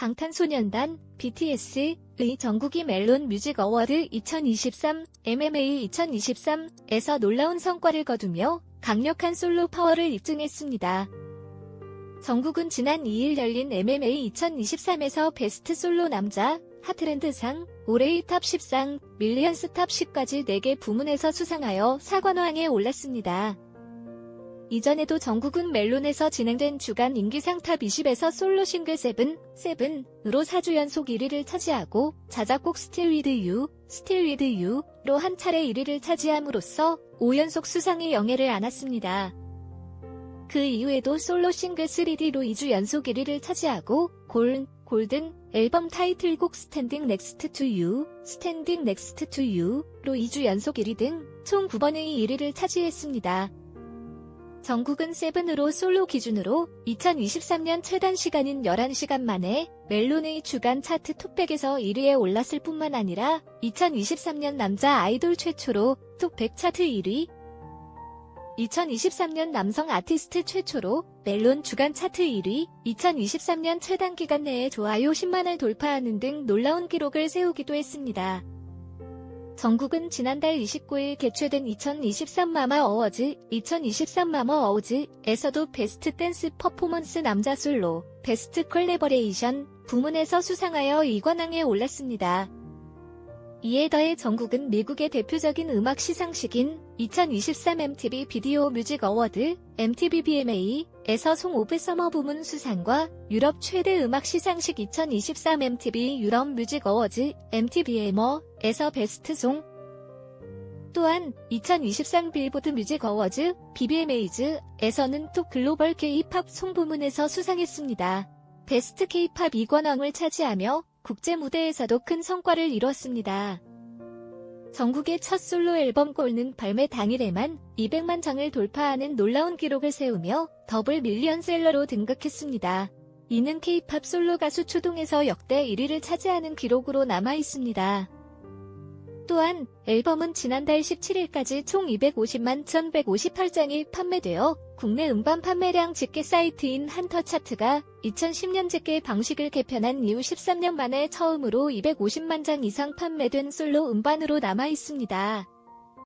방탄소년단 BTS의 전국이 멜론 뮤직 어워드 2023 MMA 2023에서 놀라운 성과를 거두며 강력한 솔로 파워를 입증했습니다. 정국은 지난 2일 열린 MMA 2023에서 베스트 솔로 남자 하트랜드상, 올해의 탑 10상, 밀리언스 탑 10까지 4개 부문에서 수상하여 사관왕에 올랐습니다. 이전에도 전국은 멜론에서 진행된 주간 인기상 탑 20에서 솔로 싱글 세븐, 세븐으로 4주 연속 1위를 차지하고 자작곡 스틸 위드 유, 스틸 위드 유로 한 차례 1위를 차지함으로써 5연속 수상의 영예를 안았습니다. 그 이후에도 솔로 싱글 3D로 2주 연속 1위를 차지하고 골, 골든 앨범 타이틀곡 스탠딩 넥스트 투 유, 스탠딩 넥스트 투 유로 2주 연속 1위 등 총 9번의 1위를 차지했습니다. 전국은 세븐으로 솔로 기준으로 2023년 최단 시간인 11시간 만에 멜론의 주간 차트 톱100에서 1위에 올랐을 뿐만 아니라 2023년 남자 아이돌 최초로 톱100 차트 1위, 2023년 남성 아티스트 최초로 멜론 주간 차트 1위, 2023년 최단 기간 내에 좋아요 10만을 돌파하는 등 놀라운 기록을 세우기도 했습니다. 전국은 지난달 29일 개최된 2023 마마 어워즈, 2023 마마 어워즈에서도 베스트 댄스 퍼포먼스 남자 솔로, 베스트 콜레버레이션 부문에서 수상하여 2관왕에 올랐습니다. 이에 더해 전국은 미국의 대표적인 음악 시상식인 2023 MTV 비디오 뮤직 어워드, MTV BMA에서 송 오브 서머 부문 수상과 유럽 최대 음악 시상식 2023 MTV 유럽 뮤직 어워즈, MTV에머에서 베스트 송, 또한 2023 빌보드 뮤직 어워즈, BBMA즈에서는 또 글로벌 K-팝 송 부문에서 수상했습니다. 베스트 K-팝 2관왕을 차지하며 국제 무대에서도 큰 성과를 이뤘습니다. 전국의 첫 솔로 앨범 골는 발매 당일에만 200만 장을 돌파하는 놀라운 기록을 세우며 더블 밀리언셀러로 등극했습니다. 이는 K-팝 솔로 가수 초동에서 역대 1위를 차지하는 기록으로 남아 있습니다. 또한 앨범은 지난달 17일까지 총 250만 1158장이 판매되어 국내 음반 판매량 집계 사이트인 한터 차트가 2010년 집계 방식을 개편한 이후 13년 만에 처음으로 250만 장 이상 판매된 솔로 음반으로 남아 있습니다.